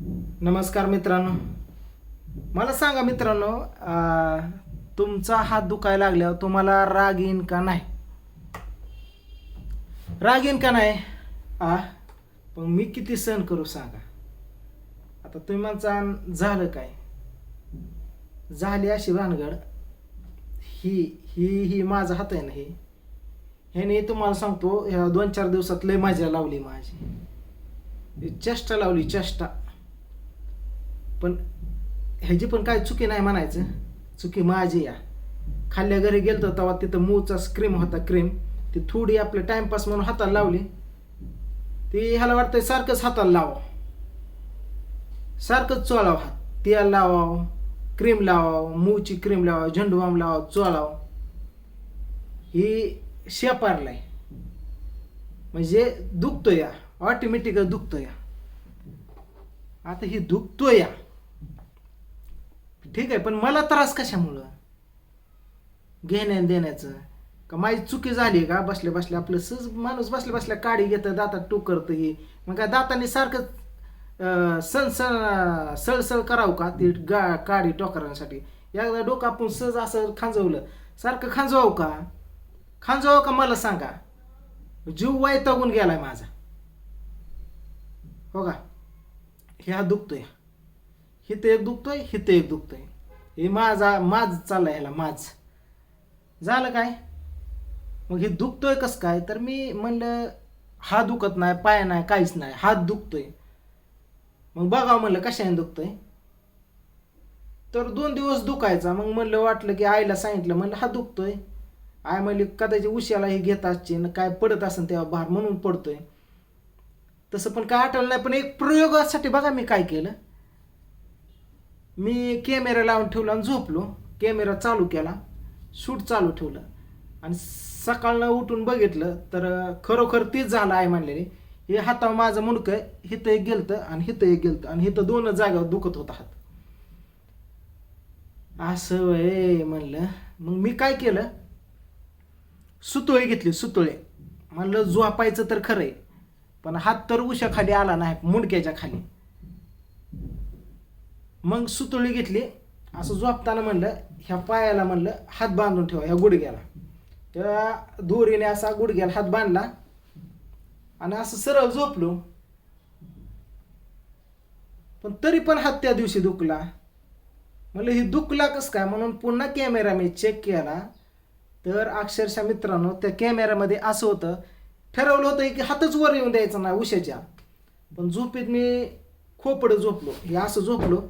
नमस्कार मित्रांनो. मला सांगा मित्रांनो तुमचा हात दुखायला लागल्यावर तुम्हाला राग येईन का नाही? राग येईन का नाही? आ? पण मी किती सहन करू सांगा? आता तुम्ही म्हणता झालं काय? झाली अशी भानगड. ही ही ही माझा हात आहे ना ही? ह्याने तुम्हाला सांगतो ह्या दोन चार दिवसात लय मजा लावली माझी. चेष्टा लावली चेष्टा. पण ह्याची पण काय चुकी नाही म्हणायचं. चुकी माझी या. खाल्ल्या घरी गेलतो तेव्हा तिथं मूचा क्रीम होता क्रीम ती थोडी आपलं टाइमपास म्हणून हाताला लावली. ती ह्याला वाटतंय सारखंच हाताला लावावं. सारखंच चोळावं हात. तेल लावावं क्रीम लावावं मूची क्रीम लावावं झेंडूबाम लावावं चोळावं. ही शेपारलाय. म्हणजे दुखतो या. ऑटोमॅटिकच दुखतो या. आता ही दुखतो या. ठीक आहे पण मला त्रास कशामुळं? घेण्या देण्याचं. का माझी चुकी झाली का? बसल्या बसल्या आपलं सहज माणूस बसल्या बसल्या काडी घेतं दातात टोक करतं हे. मग काय दाताने सारखं सण सण सळसळ करावं का ती गा काडी टोकरांसाठी? एकदा डोकं आपण सहज असं खांजवलं. सारखं खांजवावं का? खांजवावं का मला सांगा? जीव वैतागून गेलाय माझा. हो का? ह्या दुखतोय. हिथं एक दुखतोय हिथं एक दुखतोय. हे माझा माझ चालला ह्याला माझ. झालं काय? मग हे दुखतोय कसं काय? तर मी म्हणलं हा दुखत नाही पाय नाही काहीच नाही हात दुखतोय. मग बघावं म्हणलं कशाने दुखतोय? तर दोन दिवस दुखायचा. मग म्हणलं वाटलं की आईला सांगितलं म्हणलं हा दुखतोय. आय म्हणली कदाचित उशाला हे घेत असते ना काय पडत असेल तेव्हा भार म्हणून पडतोय. तसं पण काय आठवलं नाही पण एक प्रयोगासाठी बघा मी काय केलं. मी कॅमेरा लावून ठेवला आणि झोपलो. कॅमेरा चालू केला. शूट चालू ठेवलं. आणि सकाळनं उठून बघितलं तर खरोखर तीच झालं आहे म्हणलेले. हे हातावर माझं मुंडकं हिथं एक गेलतं आणि हिथं एक गेलतं. आणि हिथं दोन जागेवर दुखत होता हात असं वय म्हणलं. मग मी काय केलं? सुतोळे घेतली सुतोळे म्हणलं झोपायचं तर खरंय. पण हात तर उशाखाली आला नाही मुंडक्याच्या खाली. मग सुतळी घेतली असं झोपताना म्हणलं ह्या पायाला म्हणलं हात बांधून ठेवा ह्या गुडघ्याला. त्या दोरीने असा गुडघ्याला हात बांधला आणि असं सरळ झोपलो. पण तरी पण हात त्या दिवशी दुखला. म्हणलं ही दुखला कसं काय? म्हणून पुन्हा कॅमेरा मी चेक केला. तर अक्षरशः मित्रांनो त्या कॅमेऱ्यामध्ये असं होतं ठरवलं होतं की हातच वर येऊन द्यायचा ना उशाच्या. पण झोपेत मी खोपडं झोपलो. हे असं झोपलो.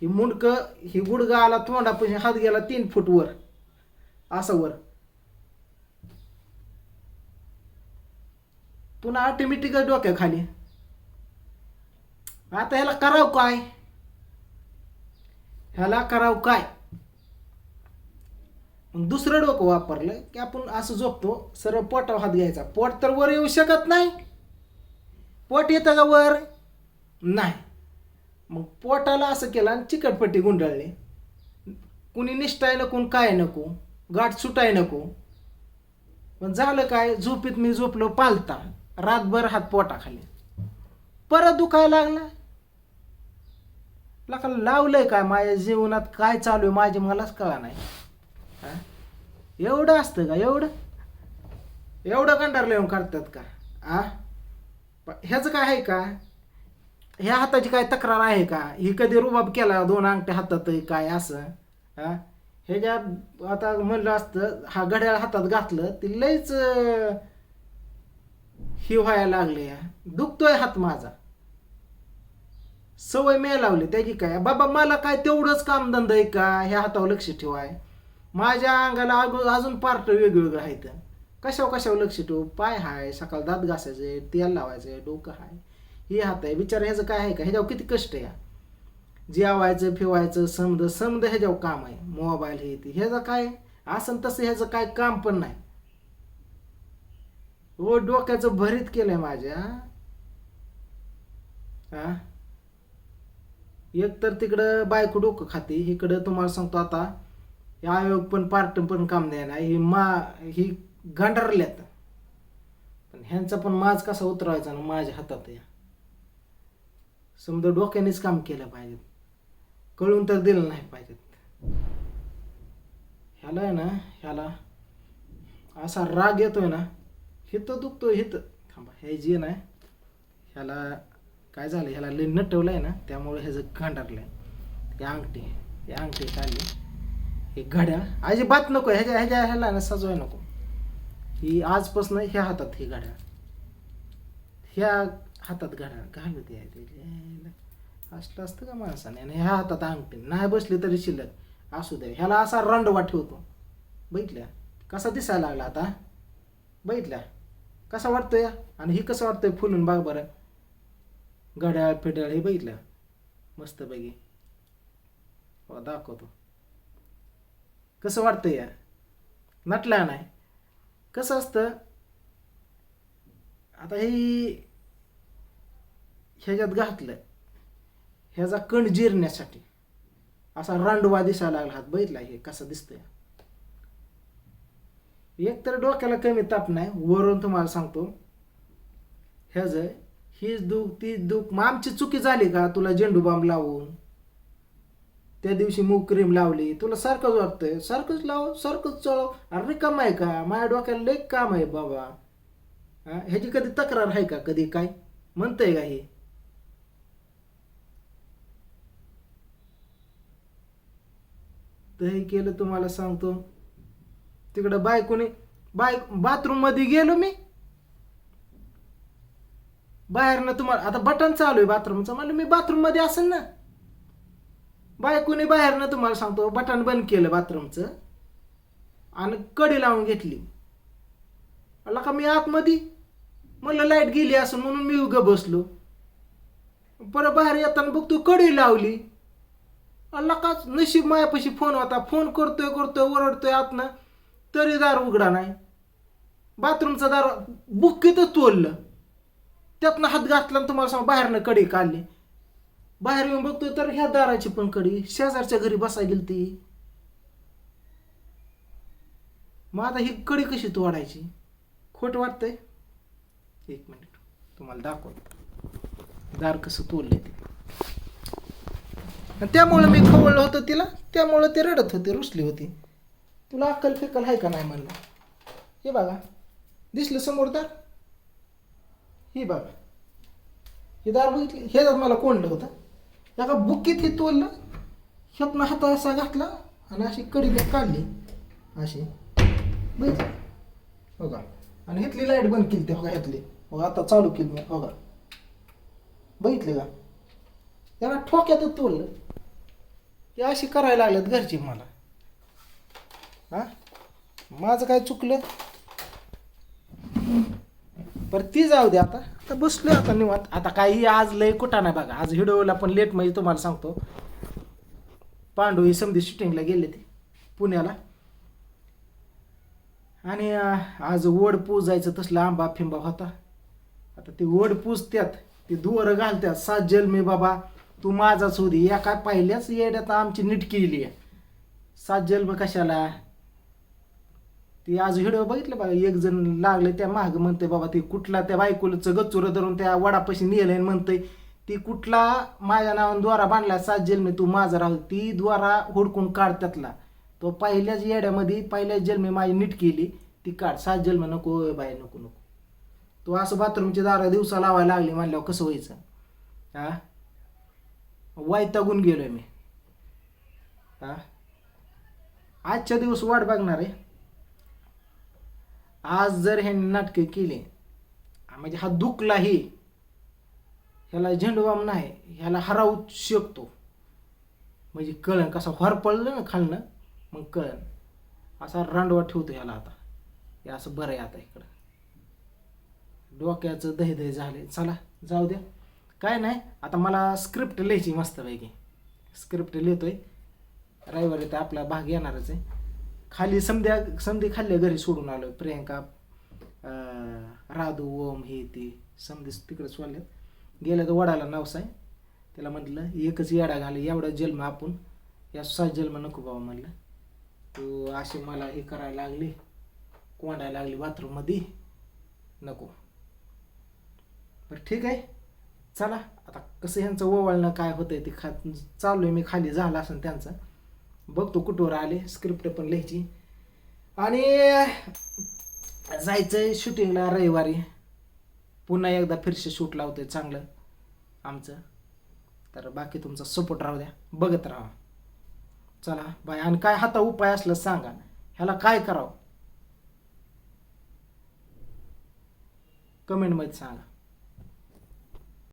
ही मुंडकं ही गुडगा आला तोंडापाशी हात गेला तीन फूट वर. असं वर. पुन्हा ऑटोमॅटिकच डोक्या खाली आता ह्याला करावं काय? ह्याला करावं काय? मग दुसरं डोकं वापरलं की आपण असं झोपतो सरळ पोटावर हात घ्यायचा. पोट तर वर येऊ शकत नाही. पोट येतं का वर? नाही. मग पोटाला असं केलं आणि चिकटपट्टी गुंडाळली. कुणी निष्ठाय नको काय नको गाठ सुटाय नको. पण झालं काय झोपीत मी झोपलो पालता रातभर हात पोटाखाली. परत दुखायला लागला. लका लावलंय काय माझ्या जीवनात? काय चालू आहे? माझे मलाच कळा नाही. एवढं असतं का? एवढं? एवढं कंटारलं येऊन करतात का? आ? ह्याचं काय आहे का? ह्या हाताची काय तक्रार आहे का? ही कधी रुबाब केला दोन अंगठ्या हातात काय असं? हे? ह्याच्या आता म्हणलं असतं हा घड्याळ हातात घातलं ती लईच ही व्हायला लागले दुखतोय हात माझा. सवय मी लावली त्याची काय? बाबा मला काय तेवढंच कामधंदा आहे का? ह्या हातावर लक्ष ठेवाय माझ्या अंगाला अगो- अजून पार्ट वेगवेगळं आहेत कशावर कशावर लक्ष ठेवू? पाय हाय सकाळ दात घासायचे तेल लावायचं डोकं हाय. हे हात आहे विचार ह्याचं काय आहे का? ह्याच्यावर किती कष्ट आहे जेवायचं फिवायचं समद समद ह्याच्यावर काम आहे. मोबाईल हे ते ह्याचं काय? असं तसं ह्याचं काय काम पण नाही. हो डोक्याचं भरीत केलंय माझ्या. हा एक तर तिकडं बायको डोकं खाते. इकडं तुम्हाला सांगतो आता आयोग पण पार्ट पण काम द्यायला ही मा ही गांढरल्यात पण ह्यांचा पण माज कसा उतरवायचा ना माझ्या हातात या. समजा डोक्यानेच काम केलं पाहिजेत. कळून तर दिलं नाही पाहिजेत. ह्याला आहे ना ह्याला असा राग येतोय ना हिथं दुखतो हिथं थांबा हे जे ना ह्याला काय झालं ह्याला लय नटवलं आहे ना त्यामुळे ह्याचं गांडारलं आहे अंगठी हे अंगठी काढली. हे घड्या अजिबात नको ह्याच्या ह्याच्या ह्याला ना सजवाय नको. ही आजपासून ह्या हातात ही घड्या ह्या हातात घड्या घालू द्यायला. असलं असतं का माणसाने? आणि ह्या हातात अंगठी नाही बसली तरी शिल्लक. असू द्या ह्याला असा रंडवा ठेवतो. बघितल्या? कसा दिसायला लागला आता? बघितल्या? कसा वाटतोय? आणि ही कसं वाटतंय फुलून बाग बरं. घड्याळ फिड्याळ हे बघितलं? मस्त पैकी हो दाखवतो. कसं वाटतंय? या नटला नाही. कसं असतं? आता हे ह्याच्यात घातलं ह्याचा कण जिरण्यासाठी. असा रांडवा दिसायला लागला हात. बघितला हे कसा दिसतोय? एक तर डोक्याला कमी ताप नाही वरून तुम्हाला सांगतो. ह्याच हीच दुख ती दुख मग आमची चुकी झाली का? तुला झेंडू बाम लावून. त्या दिवशी मूग क्रीम लावली. तुला सारखंच वाटतंय. सारखंच लाव सारखंच चळव अरे रिकाम आहे का? माझ्या डोक्याला लई काम आहे बाबा. ह्याची कधी तक्रार आहे का? कधी काय? म्हणतंय का हे? तर हे केलं तुम्हाला सांगतो. तिकडं बायकोने बाय बाथरूममध्ये गेलो मी. बाहेरनं तुम्हाला आता बटन चालू आहे बाथरूमचं म्हणलं मी बाथरूममध्ये असेल ना. बायकोने बाहेरनं तुम्हाला सांगतो बटन बंद केलं बाथरूमचं आणि कडी लावून घेतली. मला का मी आतमध्ये? म्हणलं लाइट गेली असं म्हणून मी उगं बसलो. परत बाहेर येताना बघतो कडी लावली. अल्ला नशीब मायापाशी फोन होता. फोन करतोय करतोय ओरडतोय आतनं. तरी दार उघडा नाही. बाथरूमचा दार बुक्कीतच तोडलं. त्यातनं हात घातला आणि तुम्हाला सांग बाहेरनं कडी काढली. बाहेर येऊन बघतोय तर ह्या दाराची पण कडी. शेजारच्या घरी बसा गेली ती. मग आता ही कडी कशी तोडायची? खोट वाटतंय? एक मिनिट. तुम्हाला दाखवतो. दार कसं तोडले ते. आणि त्यामुळं मी खवळलं होतं तिला त्यामुळं ते रडत होते रुसली होती. तुला अक्कल फिकल आहे का नाही म्हणलं. हे बघा दिसलं समोर दार? ही बघा. हे दार बघितली हे दार मला कोंडलं होतं. एका बुक्कीत हे तोललं ह्यातनं हात असा घातला आणि अशी कडी काढली. अशी. बघितली? बघा हो आणि ह्यातली लाइट बंद केली ते बघा हो ह्यातली. बघा आता चालू केली मी बघा बघितले का? त्याला ठोक्यात तोडलं. की अशी करायला लागल्यात घरची मला. हा? माझं काय चुकलं? बरं ती जाऊ दे आता. आता बसलो आता निवांत. आता काही आज लय कुठं नाही बघा. आज हिडोला पण लेट म्हणजे तुम्हाला सांगतो. पांडू ही समधी शूटिंगला गेले ते पुण्याला. आणि आज वड पूजायचं तसला आंबा फिंबा होता. आता ते ओढ पूजत्यात. ते दुवरं घालत्यात. सात जल मी बाबा. तू माझा सोधी या एका पहिल्याच येड्यात आमची नीट केली आहे. सात जन्म कशाला? ती आज व्हिडिओ बघितलं बघा एक जण लागले त्या माग म्हणते बाबा ती कुठला त्या बायकोलचं गच्चुर धरून त्या वडापाशी नेलंय आणि म्हणतंय ती कुठला माझ्या नावानं द्वारा बांधला सात जन्मी तू माझा राहू. ती द्वारा हुडकून काढ त्यातला. तो पहिल्याच येड्यामध्ये पहिल्याच जन्मी माझी नीट केली. ती काढ. सात जन्म नको बाय बाई नको नको. तो असं बाथरूमची दारा दिवसा लावायला लागली म्हणल्यावर कसं व्हायचं? हा वैतागून गेलो मी. हा? आजच्या दिवस वाट बघणार आहे. आज जर ह्यांनी नाटकं केली म्हणजे हा दुखलाही ह्याला झेंडूबाम नाही ह्याला हरावू शकतो. म्हणजे कळण कसा हॉर पडलं ना खालनं मग कळण. असा रांडवा ठेवतो ह्याला आता. हे असं बरं आहे आता इकडं. डोक्याचं दही दही झाले चला जाऊ द्या. काय नाही आता मला स्क्रिप्ट लिहायची मस्तपैकी स्क्रिप्ट लिहितोय. रविवारी तर आपला भाग येणारच आहे. खाली समध्या समधी खाल्ल्या घरी सोडून आलो. प्रियंका राधू ओम हे ते समधी तिकडे सोडल्यात. गेलं तर वडाला नवसाय त्याला म्हटलं एकच येडा घाल एवढा जन्म आपण या सात जन्म नको बाबा म्हणलं. तू असे मला हे करायला लागली कोंडायला लागली बाथरूममध्ये नको. बरं ठीक आहे? चला आता कसं ह्यांचं ओवाळणं काय होतं ते खा चालू आहे मी खाली झालं असं त्यांचं. बघतो कुठवर आले स्क्रिप्ट पण लिहायची. आणि जायचंय शूटिंगला रविवारी. पुन्हा एकदा फिरसे शूट लावतोय चांगलं आमचं. तर बाकी तुमचा सपोर्ट राहू द्या बघत राहा. चला बाय. आणि काय हाता उपाय असलं सांगा. ह्याला काय करावं? कमेंटमध्ये सांगा.